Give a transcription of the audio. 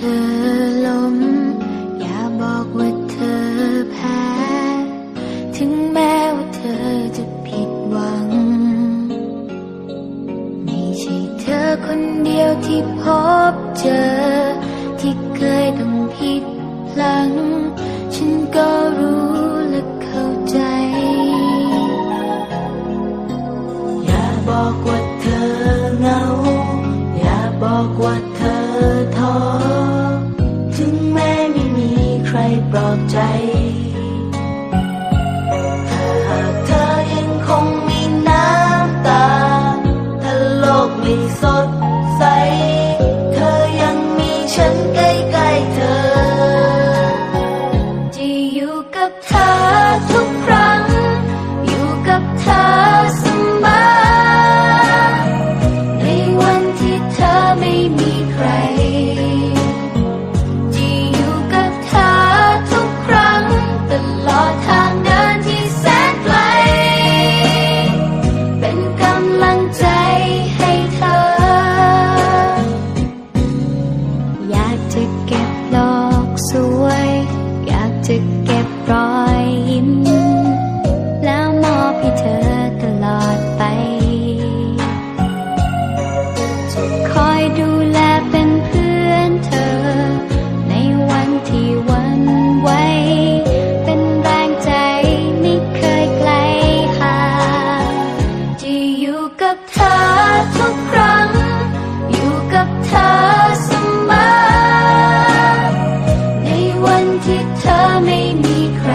ธอล้ม อย่าบอกว่าเธอแพ้ ถึงแม้ว่าเธอจะผิดหวัง ไม่ใช่เธอคนเดียวที่พบเจอ ที่เคยต้องผิดพลัง ฉันก็รู้ อบใหากเธอยังคงมีน้ำตา ถ้าโลกม่สดใส เธอยังมีฉันใกล้ๆเธอ จะอยู่กับเธอทุกครั้ง อยู่กับเธอเสมอ ในวันที่เธอไม่มีใคร มีใคร